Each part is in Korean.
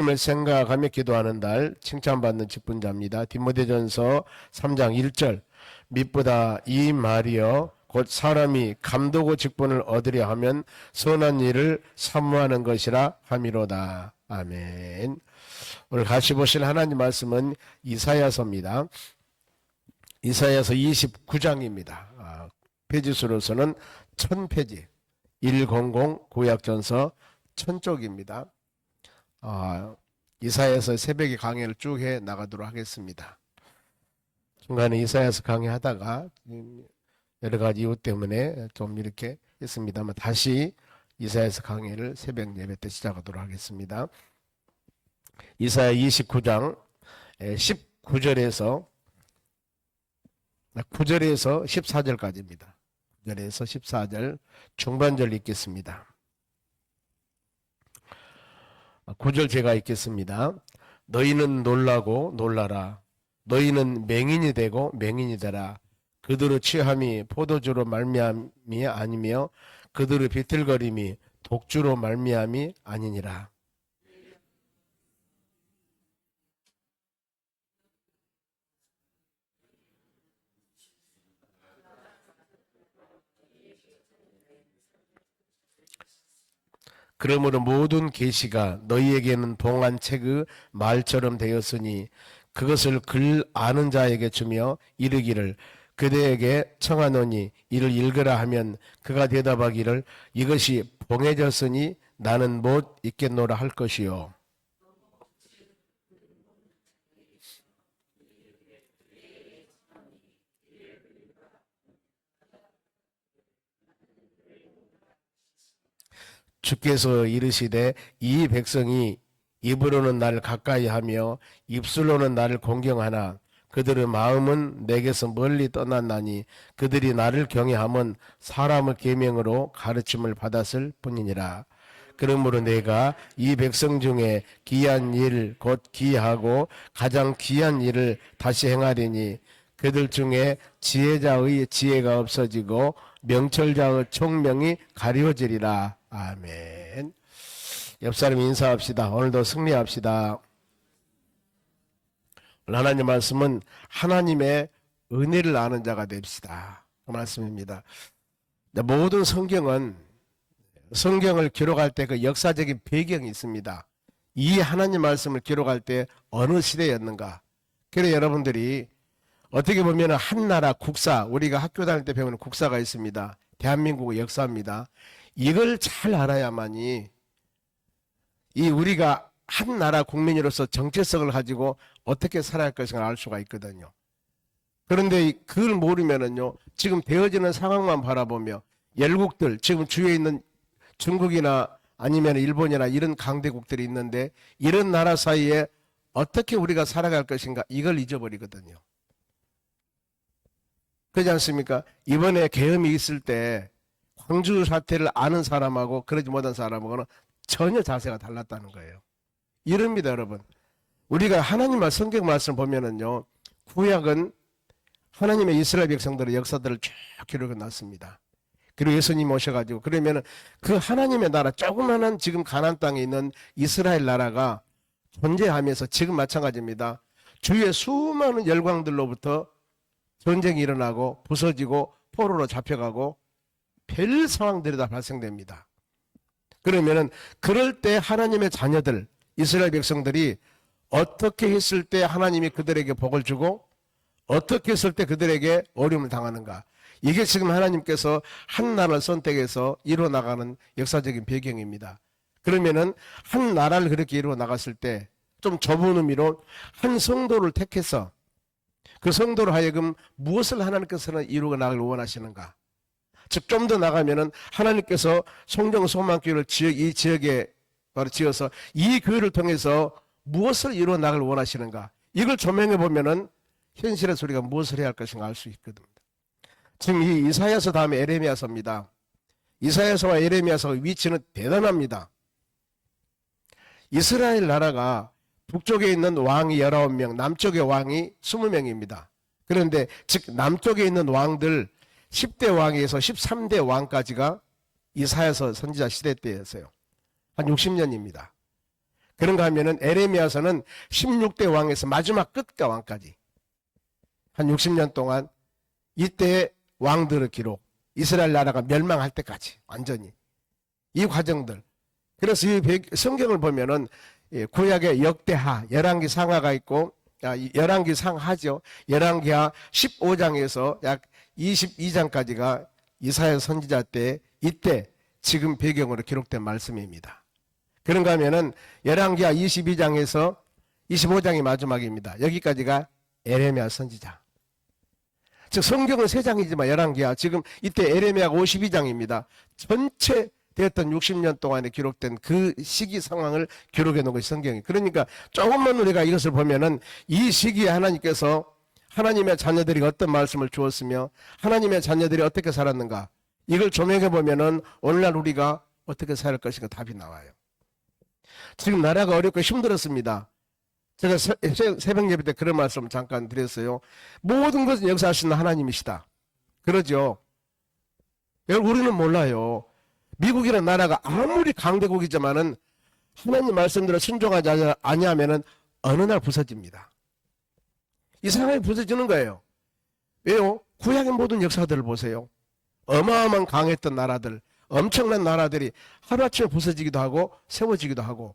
하나님을 생각하며 기도하는 날 칭찬받는 직분자입니다. 디모데전서 3장 1절 밑보다 이 말이여 곧 사람이 감도고 직분을 얻으려 하면 선한 일을 사모하는 것이라 함이로다. 아멘. 오늘 같이 보실 하나님 말씀은 이사야서입니다. 이사야서 29장입니다. 아, 페이지 수로서는 1000페이지. 100 구약전서 1000쪽입니다. 아, 이사야서 새벽에 강의를 쭉 해 나가도록 하겠습니다. 중간에 이사야서 강의하다가 음, 여러 가지 이유 때문에 좀 이렇게 했습니다만 다시 이사야서 강의를 새벽 예배 때 시작하도록 하겠습니다. 이사야 29장 19절에서 9절에서 14절까지입니다. 9절에서 14절 중반절 읽겠습니다. 9절 제가 읽겠습니다. 너희는 놀라고 놀라라. 너희는 맹인이 되고 맹인이 되라. 그들의 취함이 포도주로 말미암이 아니며 그들의 비틀거림이 독주로 말미암이 아니니라. 그러므로 모든 계시가 너희에게는 동안책의 말처럼 되었으니 그것을 글 아는 자에게 주며 이르기를 그대에게 청하노니 이를 읽으라 하면 그가 대답하기를 이것이 봉해졌으니 나는 못 읽겠노라 할 것이요 주께서 이르시되 이 백성이 입으로는 나를 가까이 하며 입술로는 나를 공경하나 그들의 마음은 내게서 멀리 떠났나니 그들이 나를 경외함은 사람의 계명으로 가르침을 받았을 뿐이니라. 그러므로 내가 이 백성 중에 귀한 일 곧 귀하고 가장 귀한 일을 다시 행하리니 그들 중에 지혜자의 지혜가 없어지고 명철자의 총명이 가려지리라. 아멘. 옆 사람 인사합시다. 오늘도 승리합시다. 하나님 말씀은 하나님의 은혜를 아는 자가 됩시다. 그 말씀입니다. 모든 성경은 성경을 기록할 때 그 역사적인 배경이 있습니다. 이 하나님 말씀을 기록할 때 어느 시대였는가? 그래 여러분들이 어떻게 보면 한 나라 국사 우리가 학교 다닐 때 배우는 국사가 있습니다. 대한민국의 역사입니다. 이걸 잘 알아야만이 이 우리가 한 나라 국민으로서 정체성을 가지고 어떻게 살아야 할 것인가 알 수가 있거든요. 그런데 그걸 모르면은요, 지금 되어지는 상황만 바라보며 열국들, 지금 주위에 있는 중국이나 아니면 일본이나 이런 강대국들이 있는데 이런 나라 사이에 어떻게 우리가 살아갈 것인가 이걸 잊어버리거든요. 그렇지 않습니까? 이번에 계엄이 있을 때 광주 사태를 아는 사람하고 그러지 못한 사람하고는 전혀 자세가 달랐다는 거예요. 이럽니다, 여러분. 우리가 하나님 말 성경 말씀 보면은요. 구약은 하나님의 이스라엘 백성들의 역사들을 쭉 기록해 놨습니다. 그리고 예수님 오셔가지고 그러면은 그 하나님의 나라 조그만한 지금 가난 땅에 있는 이스라엘 나라가 존재하면서 지금 마찬가지입니다. 주위에 수많은 열광들로부터 전쟁이 일어나고 부서지고 포로로 잡혀가고 별 상황들이 다 발생됩니다. 그러면은 그럴 때 하나님의 자녀들 이스라엘 백성들이 어떻게 했을 때 하나님이 그들에게 복을 주고 어떻게 했을 때 그들에게 어려움을 당하는가 이게 지금 하나님께서 한 나라를 선택해서 이루어 나가는 역사적인 배경입니다. 그러면은 한 나라를 그렇게 이루어 나갔을 때 좀 좁은 의미로 한 성도를 택해서 그 성도로 하여금 무엇을 하나님께서는 이루어 나가길 원하시는가? 즉 좀 더 나가면은 하나님께서 송정 소망교회를 지역 이 지역에 바로 지어서 이 교회를 통해서 무엇을 이루어 나가길 원하시는가? 이걸 조명해 보면은 현실에서 우리가 무엇을 해야 할 것인가 알 수 있거든요. 지금 이 이사야서 다음에 에레미야서입니다. 이사야서와 에레미야서의 위치는 대단합니다. 이스라엘 나라가 북쪽에 있는 왕이 19명, 남쪽의 왕이 20명입니다. 그런데 즉 남쪽에 있는 왕들 10대 왕에서 13대 왕까지가 이사야서 선지자 시대 때였어요. 한 60년입니다. 그런가 하면은 에레미야서는 16대 왕에서 마지막 끝과 왕까지 한 60년 동안 이때 왕들의 기록, 이스라엘 나라가 멸망할 때까지 완전히 이 과정들. 그래서 이 백- 성경을 보면은 예, 구약의 역대하, 열왕기 상하가 있고 아, 이 열왕기 상하죠. 열왕기하 15장에서 약 22장까지가 이사야 선지자 때 이때 지금 배경으로 기록된 말씀입니다. 그런가 하면은 열왕기하 22장에서 25장이 마지막입니다. 여기까지가 에레미야 선지자. 즉 성경은 세 장이지만 열왕기하 지금 이때 에레미야가 52장입니다. 전체 되었던 60년 동안에 기록된 그 시기 상황을 기록해 놓은 것이 성경이. 그러니까 조금만 우리가 이것을 보면은 이 시기에 하나님께서 하나님의 자녀들이 어떤 말씀을 주었으며 하나님의 자녀들이 어떻게 살았는가 이걸 조명해 보면은 오늘날 우리가 어떻게 살 것인가 답이 나와요. 지금 나라가 어렵고 힘들었습니다. 제가 새벽 예배 때 그런 말씀 잠깐 드렸어요. 모든 것은 역사하시는 하나님이시다. 그러죠. 우리는 몰라요. 미국이라는 나라가 아무리 강대국이지만은 하나님 말씀대로 순종하지 아니- 아니하면은 어느 날 부서집니다. 이상하게 부서지는 거예요. 왜요? 구약의 모든 역사들을 보세요. 어마어마한 강했던 나라들, 엄청난 나라들이 하루아침에 부서지기도 하고 세워지기도 하고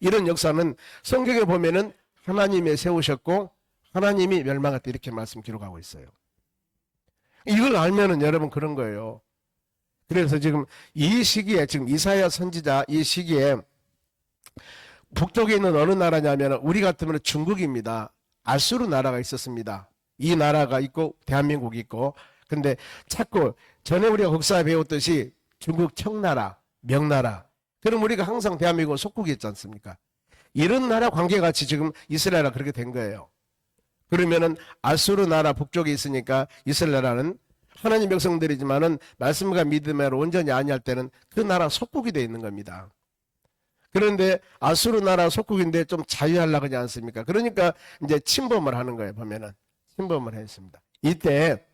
이런 역사는 성경에 보면은 하나님이 세우셨고 하나님이 멸망할 때 이렇게 말씀 기록하고 있어요. 이걸 알면은 여러분 그런 거예요. 그래서 지금 이 시기에 지금 이사야 선지자 이 시기에 북쪽에 있는 어느 나라냐면 우리 같으면 중국입니다. 아수르 나라가 있었습니다. 이 나라가 있고 대한민국이 있고 근데 자꾸 전에 우리가 국사 배웠듯이 중국 청나라, 명나라 그럼 우리가 항상 대한민국 속국이었지 않습니까? 이런 나라 관계같이 지금 이스라엘과 그렇게 된 거예요. 그러면은 아수르 나라 북쪽에 있으니까 이스라엘 나라는 하나님 백성들이지만은 말씀과 믿음으로 온전히 아니할 때는 그 나라 속국이 돼 있는 겁니다. 그런데 아수르 나라 속국인데 좀 자유하려고 하지 않습니까? 그러니까 이제 침범을 하는 거예요, 보면은. 침범을 했습니다. 이때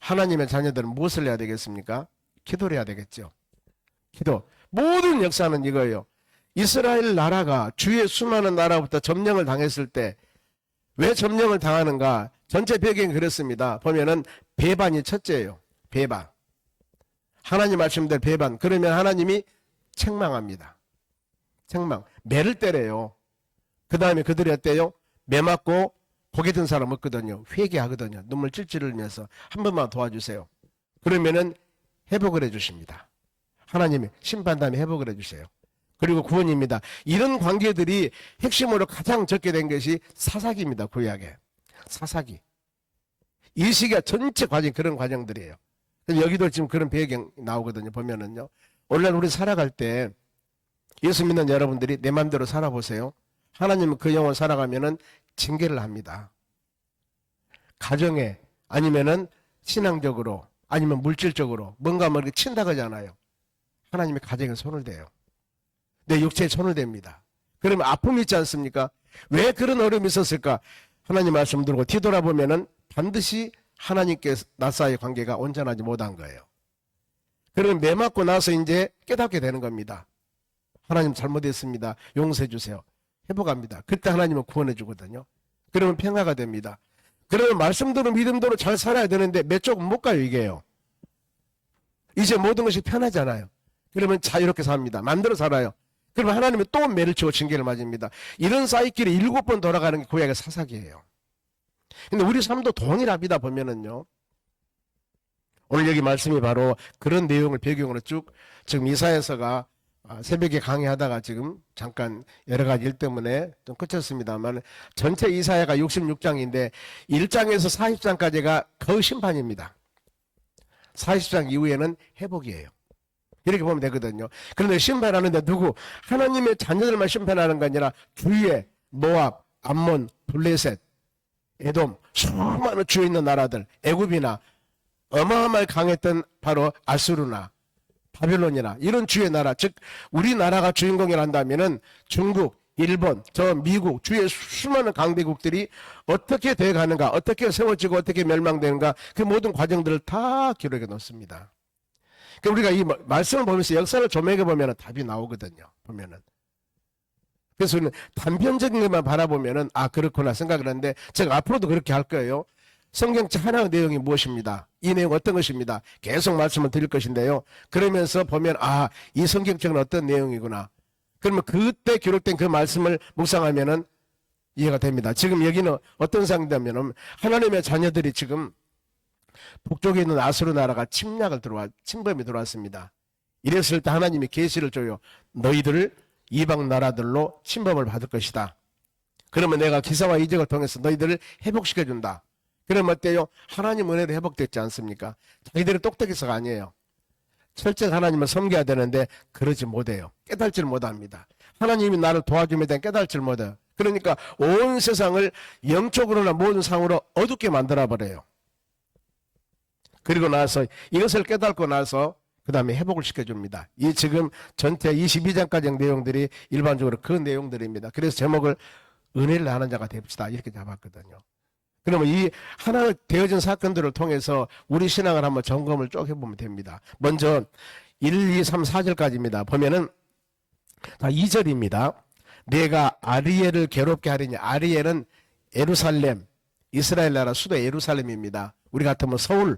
하나님의 자녀들은 무엇을 해야 되겠습니까? 기도를 해야 되겠죠. 기도. 모든 역사는 이거예요. 이스라엘 나라가 주의 수많은 나라부터 점령을 당했을 때 왜 점령을 당하는가? 전체 배경이 그렇습니다. 보면은 배반이 첫째예요. 배반. 하나님 말씀대로 배반. 그러면 하나님이 책망합니다. 책망. 매를 때려요. 그 다음에 그들이 어때요? 매 맞고 고개 든 사람 없거든요. 회개하거든요. 눈물 찔찔 흘리면서 한 번만 도와주세요. 그러면은 회복을 해주십니다. 하나님이 심판 다음에 회복을 해주세요. 그리고 구원입니다. 이런 관계들이 핵심으로 가장 적게 된 것이 사사기입니다. 구약에. 사사기. 이 시기가 전체 과정 그런 과정들이에요. 여기도 지금 그런 배경 나오거든요. 보면은요. 오늘날 우리 살아갈 때 예수 믿는 여러분들이 내 마음대로 살아보세요. 하나님은 그 영혼 살아가면은 징계를 합니다. 가정에 아니면은 신앙적으로 아니면 물질적으로 뭔가 뭐 이렇게 친다 그러잖아요. 하나님의 가정에 손을 대요. 내 육체에 손을 댑니다. 그러면 아픔이 있지 않습니까? 왜 그런 어려움이 있었을까? 하나님 말씀 들고 뒤돌아보면은 반드시 하나님께 나사의 관계가 온전하지 못한 거예요. 그러면 매 맞고 나서 이제 깨닫게 되는 겁니다. 하나님 잘못했습니다. 용서해 주세요. 회복합니다. 그때 하나님은 구원해 주거든요. 그러면 평화가 됩니다. 그러면 말씀대로 믿음대로 잘 살아야 되는데 몇 쪽은 못 가요, 이게요. 이제 모든 것이 편하잖아요. 그러면 자유롭게 삽니다. 마음대로 살아요. 그러면 하나님은 또 매를 치고 징계를 맞습니다. 이런 사이클이 일곱 번 돌아가는 게 구약의 사사기예요. 근데 우리 삶도 동일합니다, 보면은요. 오늘 여기 말씀이 바로 그런 내용을 배경으로 쭉 지금 이사에서가 아, 새벽에 강의하다가 지금 잠깐 여러 가지 일 때문에 좀 끝쳤습니다만 전체 이사야가 66장인데 1장에서 40장까지가 거의 심판입니다. 40장 이후에는 회복이에요. 이렇게 보면 되거든요. 그런데 심판하는데 누구? 하나님의 자녀들만 심판하는 게 아니라 주위에 모압, 암몬, 블레셋, 에돔, 수많은 주에 있는 나라들, 애굽이나 어마어마하게 강했던 바로 아수르나 바빌론이나 이런 주의 나라, 즉 우리나라가 주인공이란다면은 중국, 일본, 저 미국, 주의 수많은 강대국들이 어떻게 돼 가는가, 어떻게 세워지고 어떻게 멸망되는가 그 모든 과정들을 다 기록해 놓습니다. 그 우리가 이 마- 말씀을 보면서 역사를 조명해 보면 답이 나오거든요. 보면은 그래서 우리는 단편적인 것만 바라보면은 아 그렇구나 생각을 하는데 제가 앞으로도 그렇게 할 거예요. 성경책 하나의 내용이 무엇입니다. 이 내용 어떤 것입니다. 계속 말씀을 드릴 것인데요. 그러면서 보면 아 이 성경책은 어떤 내용이구나. 그러면 그때 기록된 그 말씀을 묵상하면은 이해가 됩니다. 지금 여기는 어떤 상황이냐면 하나님의 자녀들이 지금 북쪽에 있는 아수르 나라가 침략을 들어와 침범이 들어왔습니다. 이랬을 때 하나님이 계시를 줘요. 너희들을 이방 나라들로 침범을 받을 것이다. 그러면 내가 기사와 이적을 통해서 너희들을 회복시켜 준다. 그러면 어때요? 하나님 은혜로 회복됐지 않습니까? 자기들이 똑똑해서가 아니에요. 철저히 하나님을 섬겨야 되는데 그러지 못해요. 깨달지를 못합니다. 하나님이 나를 도와주면 된 깨달지를 못해요. 그러니까 온 세상을 영적으로나 모든 상으로 어둡게 만들어 버려요. 그리고 나서 이것을 깨닫고 나서 그 다음에 회복을 시켜줍니다. 이 지금 전체 22장까지 내용들이 일반적으로 그 내용들입니다. 그래서 제목을 은혜를 나는 자가 됩시다. 이렇게 잡았거든요. 그러면 이 하나 되어진 사건들을 통해서 우리 신앙을 한번 점검을 쭉 해보면 됩니다. 먼저 1, 2, 3, 4절까지입니다. 보면은 자, 2절입니다. 내가 아리엘을 괴롭게 하리니 아리엘은 예루살렘 이스라엘 나라 수도 예루살렘입니다. 우리 같으면 서울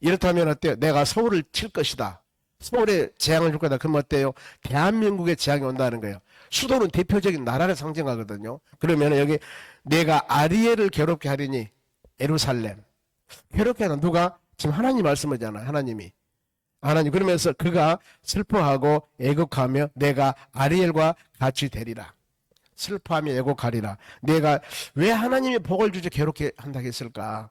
이렇다면 어때요? 내가 서울을 칠 것이다. 서울에 재앙을 줄 거다. 그러면 어때요? 대한민국에 재앙이 온다는 거예요. 수도는 대표적인 나라를 상징하거든요. 그러면 여기 내가 아리엘을 괴롭게 하리니 예루살렘. 괴롭게 하는 누가? 지금 하나님 말씀하잖아요. 하나님이. 하나님 그러면서 그가 슬퍼하고 애곡하며 내가 아리엘과 같이 되리라. 슬퍼하며 애곡하리라. 내가 왜 하나님이 복을 주지 괴롭게 한다 했을까?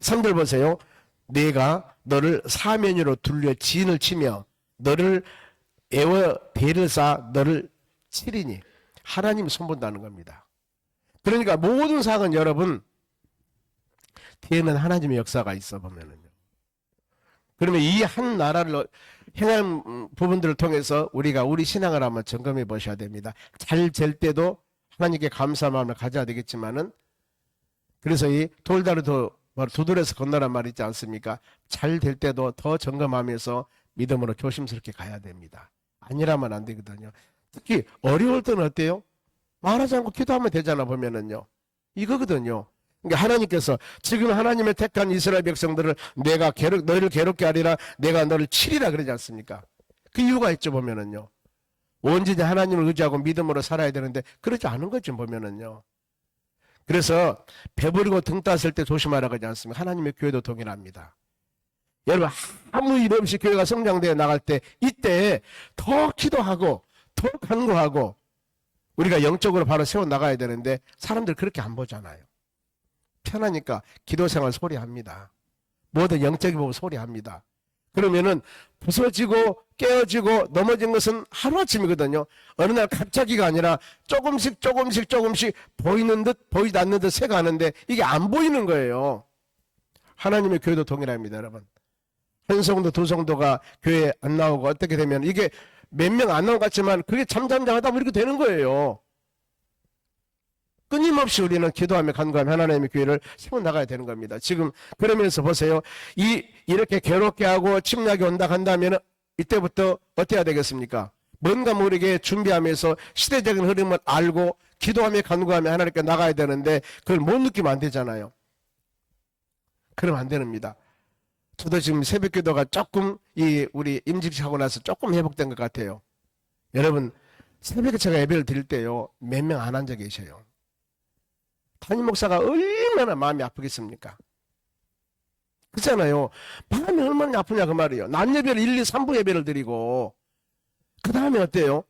3절 보세요. 내가 너를 사면으로 둘려 지인을 치며 너를 애워 배를 쌓아 너를 치리니 하나님 손본다는 겁니다. 그러니까 모든 사건 여러분 뒤에는 하나님의 역사가 있어 보면은요. 그러면 이 한 나라를 행한 부분들을 통해서 우리가 우리 신앙을 한번 점검해 보셔야 됩니다. 잘 될 때도 하나님께 감사한 마음을 가져야 되겠지만은 그래서 이 돌다리도 두드려서 건너란 말 있지 않습니까? 잘 될 때도 더 점검하면서 믿음으로 조심스럽게 가야 됩니다. 아니라면 안 되거든요. 특히 어려울 때는 어때요? 말하지 않고 기도하면 되잖아 보면은요. 이거거든요. 그러니까 하나님께서 지금 하나님의 택한 이스라엘 백성들을 내가 괴롭, 너희를 괴롭게 하리라 내가 너를 치리라 그러지 않습니까? 그 이유가 있죠 보면은요. 온전히 하나님을 의지하고 믿음으로 살아야 되는데 그러지 않은 거지 보면은요. 그래서 배부르고 등 땄을 때 조심하라 그러지 않습니까? 하나님의 교회도 동일합니다. 여러분 아무 일 없이 교회가 성장되어 나갈 때 이때 더 기도하고 더 간구하고 우리가 영적으로 바로 세워 나가야 되는데 사람들 그렇게 안 보잖아요. 편하니까 기도 생활 소리 합니다. 뭐든 영적인 부분 소리 합니다. 그러면은 부서지고 깨어지고 넘어진 것은 하루아침이거든요. 어느 날 갑자기가 아니라 조금씩 조금씩 조금씩 보이는 듯 보이지 않는 듯 새가는데 이게 안 보이는 거예요. 하나님의 교회도 동일합니다, 여러분. 한 성도 두 성도가 교회에 안 나오고 어떻게 되면 이게 몇 명 안 나온 것 같지만 그게 잠잠잠하다 보면 이렇게 되는 거예요. 끊임없이 우리는 기도하며 간구하며 하나님의 교회를 세워 나가야 되는 겁니다. 지금 그러면서 보세요. 이 이렇게 괴롭게 하고 침략이 온다 한다면 이때부터 어떻게 해야 되겠습니까? 뭔가 모르게 준비하면서 시대적인 흐름을 알고 기도하며 간구하며 하나님께 나가야 되는데 그걸 못 느끼면 안 되잖아요. 그러면 안 됩니다. 저도 지금 새벽 기도가 조금 이 우리 임직하고 나서 조금 회복된 것 같아요. 여러분 새벽에 제가 예배를 드릴 때요 몇 명 안 앉아 계셔요. 담임 목사가 얼마나 마음이 아프겠습니까? 그렇잖아요. 마음이 얼마나 아프냐 그 말이에요. 낮 예배를 1, 2, 3부 예배를 드리고 그 다음에 어때요?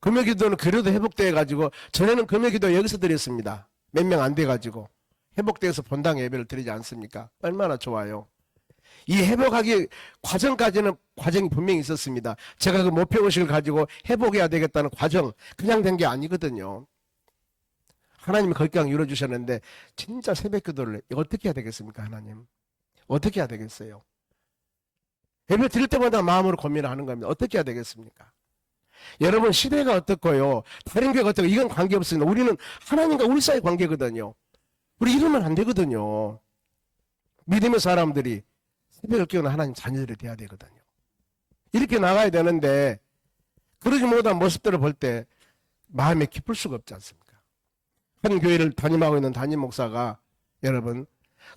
금요 기도는 그래도 회복돼 가지고 전에는 금요 기도 여기서 드렸습니다. 몇 명 안 돼 가지고 회복돼서 본당 예배를 드리지 않습니까? 얼마나 좋아요. 이 회복하기 과정까지는 과정이 분명히 있었습니다. 제가 그 목표의식을 가지고 회복해야 되겠다는 과정 그냥 된 게 아니거든요. 하나님이 거기까지 이루어주셨는데 진짜 새벽 기도를 어떻게 해야 되겠습니까 하나님? 어떻게 해야 되겠어요? 예배 드릴 때마다 마음으로 고민을 하는 겁니다. 어떻게 해야 되겠습니까? 여러분 시대가 어떻고요? 다른 교회가 어떻고? 이건 관계없습니다. 우리는 하나님과 우리 사이 관계거든요. 우리 이러면 안 되거든요. 믿음의 사람들이 새벽을 깨우는 하나님 자녀들이 돼야 되거든요 이렇게 나가야 되는데 그러지 못한 모습들을 볼 때 마음에 기쁠 수가 없지 않습니까? 한 교회를 담임하고 있는 담임 목사가 여러분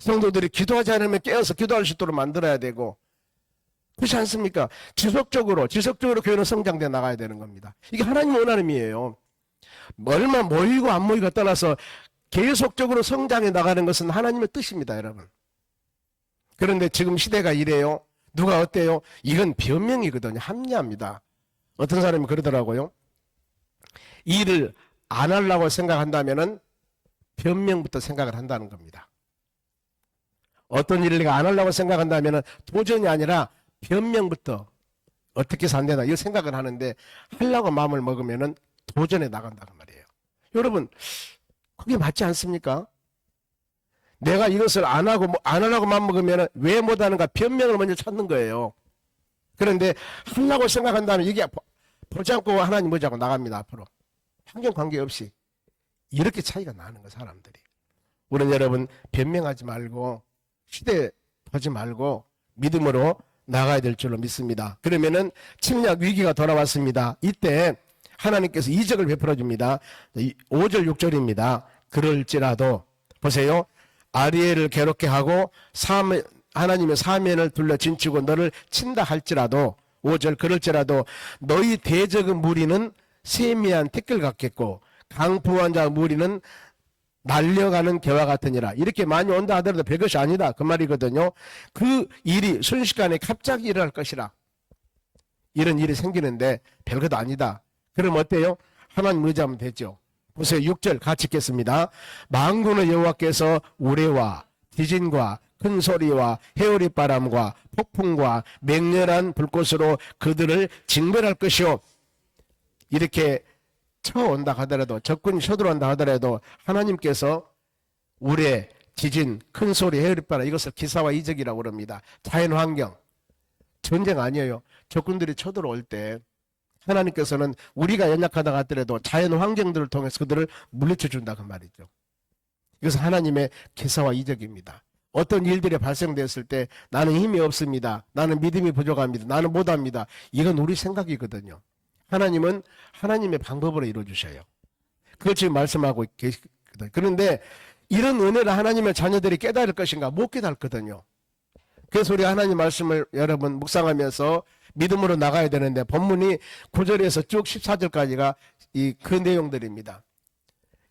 성도들이 기도하지 않으면 깨어서 기도할 수 있도록 만들어야 되고 그렇지 않습니까? 지속적으로 지속적으로 교회는 성장돼 나가야 되는 겁니다. 이게 하나님 원하는이에요. 얼마 모이고 안 모이고 떠나서 계속적으로 성장해 나가는 것은 하나님의 뜻입니다, 여러분. 그런데 지금 시대가 이래요. 누가 어때요? 이건 변명이거든요. 합리합니다. 어떤 사람이 그러더라고요. 일을 안 하려고 생각한다면은 변명부터 생각을 한다는 겁니다. 어떤 일을 안 하려고 생각한다면은 도전이 아니라 변명부터 어떻게 되나 이 생각을 하는데 하려고 마음을 먹으면은 도전에 나간다는 말이에요. 여러분 그게 맞지 않습니까? 내가 이것을 안 하고 뭐안 하려고 마음 먹으면은 왜 못하는가 변명을 먼저 찾는 거예요. 그런데 하려고 생각한다면 이게 보- 보지 않고 하나님 보자고 나갑니다 앞으로 환경 관계 없이 이렇게 차이가 나는 거 사람들이. 우리는 여러분 변명하지 말고 시대 보지 말고 믿음으로 나가야 될 줄로 믿습니다. 그러면은 침략 위기가 돌아왔습니다. 이때 하나님께서 이적을 베풀어 줍니다. 5절 6절입니다. 그럴지라도 보세요. 아리엘을 괴롭게 하고 사면, 하나님의 사면을 둘러 진치고 너를 친다 할지라도 5절 그럴지라도 너희 대적의 무리는 세미한 태클 같겠고 강부한 자 무리는 날려가는 개와 같으니라. 이렇게 많이 온다 하더라도 별것이 아니다. 그 말이거든요. 그 일이 순식간에 갑자기 일어날 것이라. 이런 일이 생기는데 별것 아니다. 그럼 어때요? 하나님 의지하면 되죠. 보세요. 6절 같이 읽겠습니다. 망군의 여호와께서 우레와 지진과 큰 소리와 해오리 바람과 폭풍과 맹렬한 불꽃으로 그들을 징벌할 것이요. 이렇게 쳐온다 하더라도 적군이 쳐들어온다 하더라도 하나님께서 우레, 지진, 큰 소리, 해오리 바람 이것을 기사와 이적이라고 그럽니다. 자연 환경 전쟁 아니에요. 적군들이 쳐들어올 때 하나님께서는 우리가 연약하다 하더라도 자연 환경들을 통해서 그들을 물리쳐 준다 그 말이죠. 이것은 하나님의 기사와 이적입니다. 어떤 일들이 발생됐을 때 나는 힘이 없습니다. 나는 믿음이 부족합니다. 나는 못합니다. 이건 우리 생각이거든요. 하나님은 하나님의 방법으로 이루어 주셔요. 그걸 지금 말씀하고 계시거든요. 그런데 이런 은혜를 하나님의 자녀들이 깨달을 것인가 못 깨달거든요. 그래서 우리 하나님 말씀을 여러분 묵상하면서 믿음으로 나가야 되는데 본문이 9절에서 쭉 14절까지가 이 그 내용들입니다.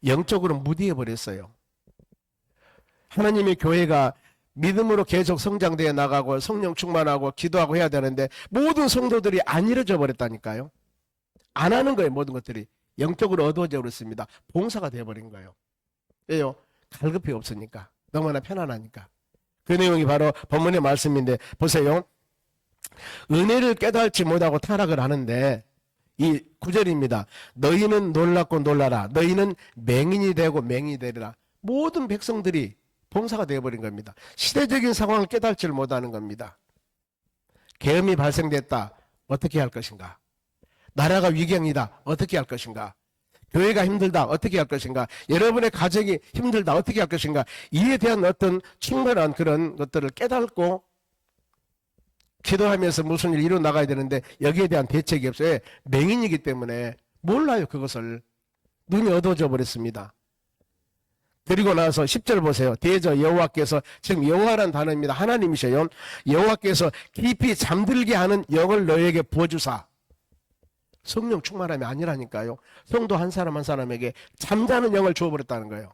영적으로 무디해 버렸어요. 하나님의 교회가 믿음으로 계속 성장되어 나가고 성령 충만하고 기도하고 해야 되는데 모든 성도들이 안 이루어져 버렸다니까요. 안 하는 거예요, 모든 것들이. 영적으로 어두워져 버렸습니다. 봉사가 되어 버린 거예요. 왜요? 갈급이 없으니까. 너무나 편안하니까. 그 내용이 바로 본문의 말씀인데 보세요. 은혜를 깨달지 못하고 타락을 하는데 이 구절입니다. 너희는 놀랍고 놀라라. 너희는 맹인이 되고 맹인이 되리라. 모든 백성들이 봉사가 되어버린 겁니다. 시대적인 상황을 깨달지를 못하는 겁니다. 계엄이 발생됐다. 어떻게 할 것인가? 나라가 위경이다. 어떻게 할 것인가? 교회가 힘들다. 어떻게 할 것인가? 여러분의 가정이 힘들다. 어떻게 할 것인가? 이에 대한 어떤 충분한 그런 것들을 깨닫고 기도하면서 무슨 일 이루 나가야 되는데 여기에 대한 대책이 없어요. 왜? 맹인이기 때문에 몰라요. 그것을. 눈이 어두워져 버렸습니다. 그리고 나서 10절 보세요. 대저 여호와께서 지금 여호와라는 단어입니다. 하나님이셔요. 여호와께서 깊이 잠들게 하는 영을 너에게 부어주사. 성령 충만함이 아니라니까요. 성도 한 사람 한 사람에게 잠자는 영을 주어버렸다는 거예요.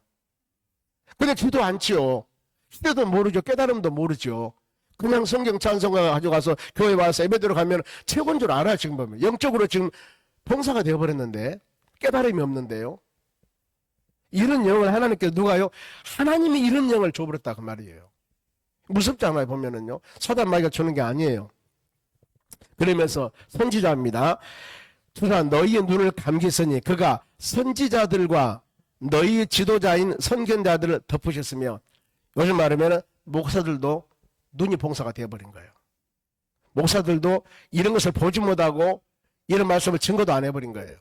근데 기도 않지요. 시대도 모르죠. 깨달음도 모르죠. 그냥 성경 찬송가 가져가서 교회 와서 예배드려 가면 최고인 줄 알아 지금 보면. 영적으로 지금 봉사가 되어버렸는데 깨달음이 없는데요. 이런 영을 하나님께 누가요? 하나님이 이런 영을 줘버렸다 그 말이에요. 무섭잖아요 보면은요. 사단 마귀가 주는 게 아니에요. 그러면서 선지자입니다. 주라 너희의 눈을 감기으니 그가 선지자들과 너희의 지도자인 선견자들을 덮으셨으며 요즘 말하면 목사들도 눈이 봉사가 되어버린 거예요. 목사들도 이런 것을 보지 못하고 이런 말씀을 증거도 안 해버린 거예요.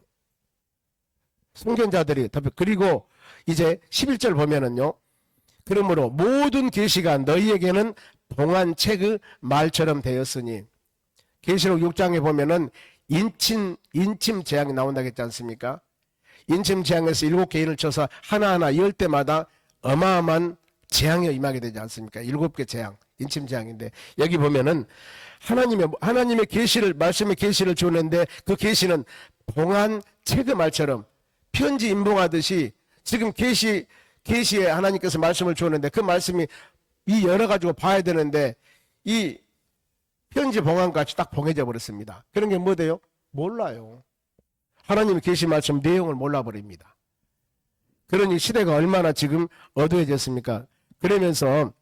덮여 그리고 이제 11절 보면은요. 그러므로 모든 계시가 너희에게는 봉한 책의 말처럼 되었으니 계시록 6장에 보면은 인침 인침 재앙이 나온다고 했지 않습니까? 인천 재앙에서 일곱 개인을 쳐서 하나하나 열 때마다 어마어마한 재앙이 임하게 되지 않습니까? 일곱 개 재앙, 인침 재앙인데 여기 보면은 하나님의 하나님의 계시를 말씀의 계시를 주는데 그 계시는 봉한 책의 말처럼 편지 임봉하듯이 지금 계시 계시에 하나님께서 말씀을 주었는데 그 말씀이 이 열어 가지고 봐야 되는데 이 편지 봉한 같이 딱 봉해져 버렸습니다. 그런 게 뭐돼요? 몰라요. 하나님의 계시 말씀 내용을 몰라 버립니다. 그러니 시대가 얼마나 지금 어두워졌습니까? 그러면서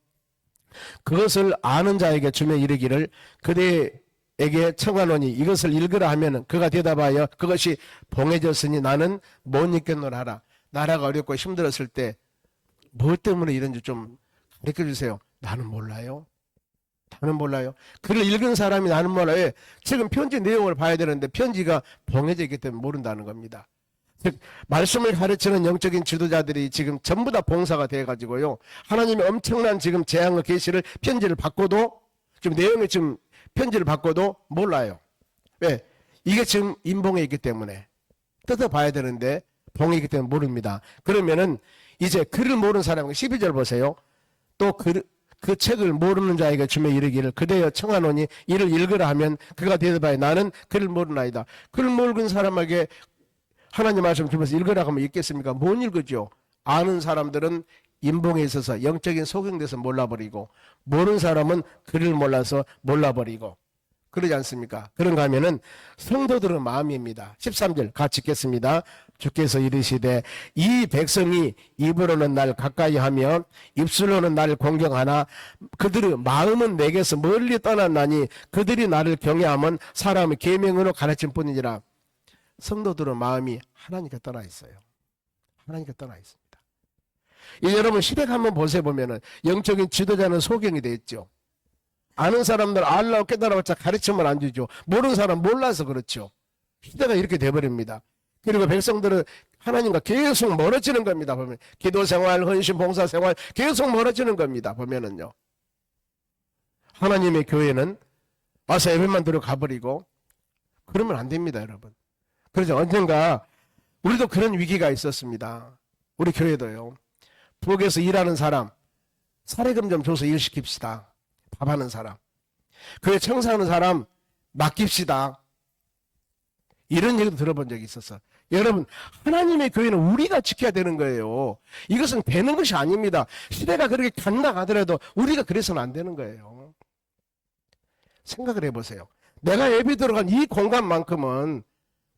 그것을 아는 자에게 주며 이르기를 그대에게 청하노니 이것을 읽으라 하면은 그가 대답하여 그것이 봉해졌으니 나는 못 읽겠노라 하라. 나라가 어렵고 힘들었을 때 뭐 때문에 이런지 좀 가르쳐 주세요. 나는 몰라요. 나는 몰라요. 글을 읽은 사람이 나는 몰라요. 왜? 지금 편지 내용을 봐야 되는데 편지가 봉해져 있기 때문에 모른다는 겁니다. 즉 말씀을 가르치는 영적인 지도자들이 지금 전부 다 봉사가 돼 가지고요. 하나님의 엄청난 지금 재앙의 계시를 편지를 받고도 지금 내용이 지금 편지를 받고도 몰라요. 왜? 이게 지금 인봉에 있기 때문에 뜯어봐야 되는데 봉에 있기 때문에 모릅니다. 그러면은 이제 글을 모르는 사람은 12절 보세요. 또 그, 그 책을 모르는 자에게 주며 이르기를 그대여 청하노니 이를 읽으라 하면 그가 대답하여 나는 글을 모르나이다. 글을 모르는 사람에게 하나님 말씀 주면서 읽으라 하면 읽겠습니까? 못 읽으죠. 아는 사람들은 인봉에 있어서 영적인 소경돼서 몰라버리고 모르는 사람은 글을 몰라서 몰라버리고 그러지 않습니까? 그런가 하면은 성도들의 마음입니다. 13절 같이 읽겠습니다. 주께서 이르시되 이 백성이 입으로는 날 가까이 하며 입술로는 날 공경하나 그들의 마음은 내게서 멀리 떠났나니 그들이 나를 경외하면 사람의 계명으로 가르친 뿐이니라. 성도들의 마음이 하나님께 떠나 있어요. 하나님께 떠나 있습니다. 이 여러분 시댁 한번 보세요 보면은 영적인 지도자는 소경이 돼 있죠. 아는 사람들 알라고 깨달아봤자 가르치면 안 주죠. 모르는 사람 몰라서 그렇죠. 시대가 이렇게 돼버립니다. 그리고 백성들은 하나님과 계속 멀어지는 겁니다. 보면 기도 생활, 헌신, 봉사 생활 계속 멀어지는 겁니다. 보면은요. 하나님의 교회는 와서 예배만 들어 가 버리고 그러면 안 됩니다, 여러분. 그래서 언젠가 우리도 그런 위기가 있었습니다. 우리 교회도요. 부엌에서 일하는 사람 사례금 좀 줘서 일 시킵시다. 밥 하는 사람. 교회 청소하는 사람 맡깁시다. 이런 얘기도 들어본 적이 있었어. 여러분, 하나님의 교회는 우리가 지켜야 되는 거예요. 이것은 되는 것이 아닙니다. 시대가 그렇게 간다 가더라도 우리가 그래서는 안 되는 거예요. 생각을 해보세요. 내가 예배 들어간 이 공간만큼은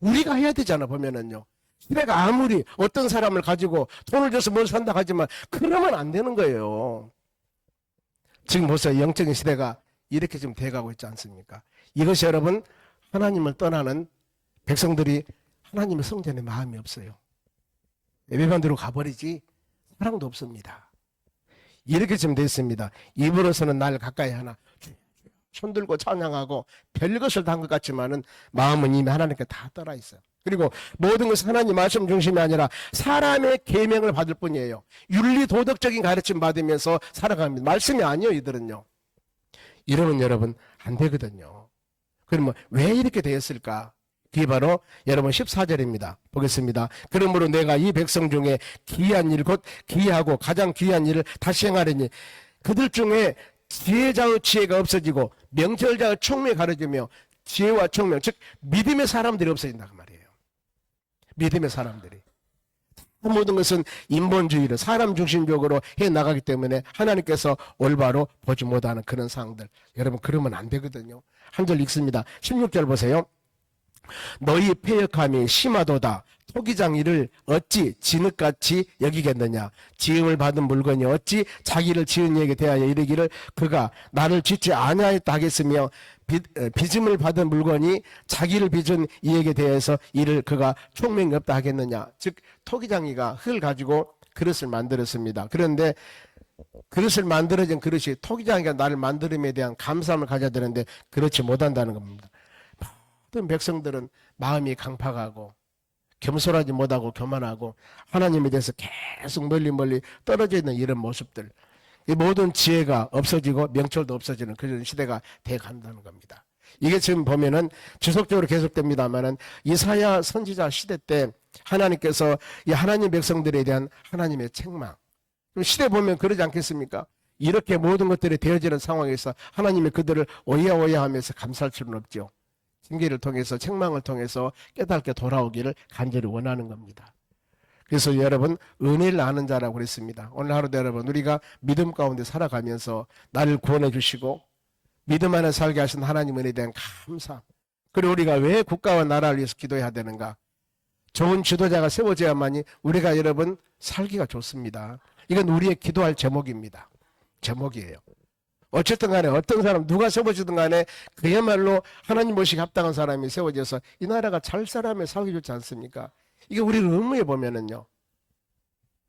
우리가 해야 되잖아, 보면은요. 시대가 아무리 어떤 사람을 가지고 돈을 줘서 뭘 산다 하지만 그러면 안 되는 거예요. 지금 보세요. 영적인 시대가 이렇게 지금 돼가고 있지 않습니까? 이것이 여러분, 하나님을 떠나는 백성들이 하나님의 성전에 마음이 없어요. 들어 가버리지 사랑도 없습니다. 이렇게 지금 됐습니다. 입으로서는 날 가까이 하나 손들고 찬양하고 별것을 다 한 것 같지만은 마음은 이미 하나님께 다 떠나 있어요. 그리고 모든 것은 하나님 말씀 중심이 아니라 사람의 계명을 받을 뿐이에요. 윤리 도덕적인 가르침 받으면서 살아갑니다. 말씀이 아니에요, 이들은요. 이러면 여러분 안 되거든요. 그러면 왜 이렇게 되었을까? 그게 바로 여러분 14절입니다. 보겠습니다. 그러므로 내가 이 백성 중에 귀한 일, 곧 귀하고 가장 귀한 일을 다시 행하려니 그들 중에 지혜자의 지혜가 없어지고 명철자의 총명이 가려지며 지혜와 총명, 즉 믿음의 사람들이 없어진다 그 말이에요. 믿음의 사람들이. 모든 것은 인본주의로 사람 중심적으로 해 나가기 때문에 하나님께서 올바로 보지 못하는 그런 상황들. 여러분 그러면 안 되거든요. 한 절 읽습니다. 16절 보세요. 너희 패역함이 심하도다. 토기장 이를 어찌 진흙같이 여기겠느냐. 지음을 받은 물건이 어찌 자기를 지은 이에게 대하여 이르기를 그가 나를 짓지 아니하였다 하겠으며 빚, 에, 빚음을 받은 물건이 자기를 빚은 이에게 대해서 이를 그가 총명이 없다 하겠느냐. 즉 토기장이가 흙을 가지고 그릇을 만들었습니다. 그런데 그릇을 만들어진 그릇이 토기장이가 나를 만들음에 대한 감사함을 가져야 되는데 그렇지 못한다는 겁니다. 모든 백성들은 마음이 강팍하고 겸손하지 못하고 교만하고 하나님에 대해서 계속 멀리 멀리 떨어져 있는 이런 모습들 이 모든 지혜가 없어지고 명철도 없어지는 그런 시대가 돼 간다는 겁니다. 이게 지금 보면은 지속적으로 계속됩니다만은 이사야 선지자 시대 때 하나님께서 이 하나님 백성들에 대한 하나님의 책망. 시대 보면 그러지 않겠습니까? 이렇게 모든 것들이 되어지는 상황에서 하나님이 그들을 오야오야 하면서 감쌀 수는 없죠. 징계를 통해서 책망을 통해서 깨닫게 돌아오기를 간절히 원하는 겁니다. 그래서 여러분 은혜를 아는 자라고 그랬습니다. 오늘 하루도 여러분 우리가 믿음 가운데 살아가면서 나를 구원해 주시고 믿음 안에 살게 하신 하나님 은혜에 대한 감사. 그리고 우리가 왜 국가와 나라를 위해서 기도해야 되는가? 좋은 지도자가 세워져야만이 우리가 여러분 살기가 좋습니다. 이건 우리의 기도할 제목입니다. 제목이에요. 어쨌든 간에 어떤 사람 누가 세워지든 간에 그야말로 하나님 모시기 합당한 사람이 세워져서 이 나라가 잘 살아면 살기 좋지 않습니까? 이게 우리를 의무해 보면은요.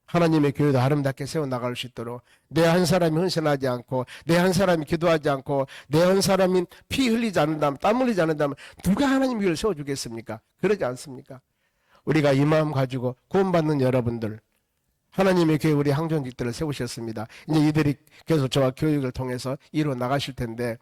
하나님의 교회도 아름답게 세워나갈 수 있도록 내 한 사람이 헌신하지 않고 내 한 사람이 기도하지 않고 내 한 사람이 피 흘리지 않는다면 땀 흘리지 않는다면 누가 하나님 교회를 세워주겠습니까? 그러지 않습니까? 우리가 이 마음 가지고 구원받는 여러분들 하나님의 교회 우리 항존직들을 세우셨습니다. 이제 이들이 계속 저와 교육을 통해서 이루어 나가실 텐데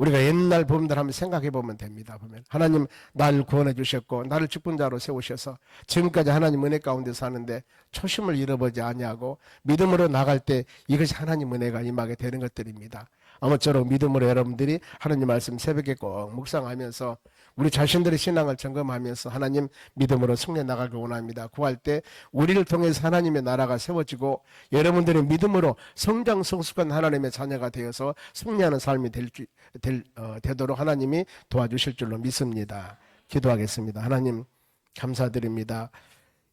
우리가 옛날 부분들 한번 생각해 보면 됩니다. 보면 하나님 나를 구원해 주셨고 나를 직분자로 세우셔서 지금까지 하나님 은혜 가운데 사는데 초심을 잃어버지 아니하고 믿음으로 나갈 때 이것이 하나님 은혜가 임하게 되는 것들입니다. 아무쪼록 믿음으로 여러분들이 하나님 말씀 새벽에 꼭 묵상하면서 우리 자신들의 신앙을 점검하면서 하나님 믿음으로 승리해 나가길 원합니다. 구할 때 우리를 통해서 하나님의 나라가 세워지고 여러분들의 믿음으로 성장 성숙한 하나님의 자녀가 되어서 승리하는 삶이 될, 줄- 될, 어, 되도록 하나님이 도와주실 줄로 믿습니다. 기도하겠습니다. 하나님 감사드립니다.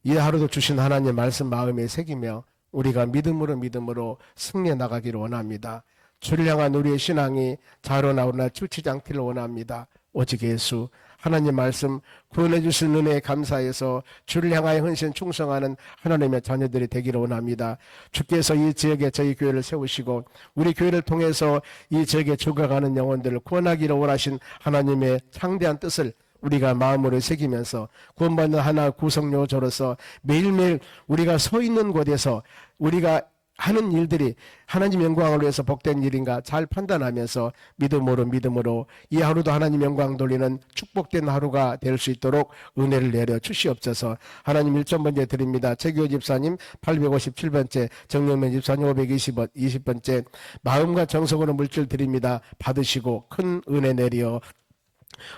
이 하루도 주신 하나님의 말씀 마음에 새기며 우리가 믿음으로 믿음으로 승리해 나가기를 원합니다. 주를 향한 우리의 신앙이 자로 나오나 주치지 않기를 원합니다. 오직 예수 하나님 말씀 구원해 주신 은혜에 감사해서 주를 향하여 헌신 충성하는 하나님의 자녀들이 되기를 원합니다. 주께서 이 지역에 저희 교회를 세우시고 우리 교회를 통해서 이 지역에 죽어가는 영혼들을 구원하기를 원하신 하나님의 창대한 뜻을 우리가 마음으로 새기면서 구원받는 하나 구성요저로서 매일매일 우리가 서 있는 곳에서 우리가 하는 일들이 하나님 영광을 위해서 복된 일인가 잘 판단하면서 믿음으로 믿음으로 이 하루도 하나님 영광 돌리는 축복된 하루가 될 수 있도록 은혜를 내려 주시옵소서 하나님 1점 번째 드립니다. 최규호 집사님 857번째 정영면 집사님 520번 20번째 마음과 정성으로 물질 드립니다. 받으시고 큰 은혜 내려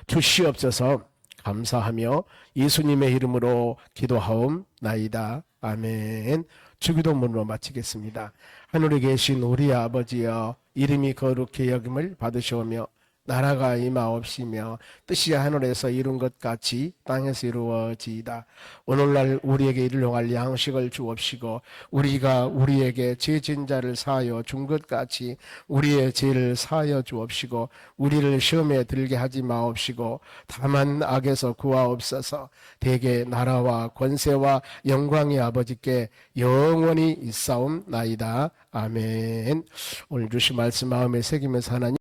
주시옵소서 감사하며 예수님의 이름으로 기도하옵나이다. 아멘. 주기도문으로 마치겠습니다. 하늘에 계신 우리 아버지여 이름이 거룩히 여김을 받으시오며 나라가 임하옵시며 뜻이 하늘에서 이룬 것 같이 땅에서 이루어지이다. 오늘날 우리에게 일용할 양식을 주옵시고 우리가 우리에게 죄진 자를 사하여 준 것 같이 우리의 죄를 사하여 주옵시고 우리를 시험에 들게 하지 마옵시고 다만 악에서 구하옵소서 대개 나라와 권세와 영광이 아버지께 영원히 있사옵나이다. 아멘. 오늘 주신 말씀 마음에 새기면서 하나님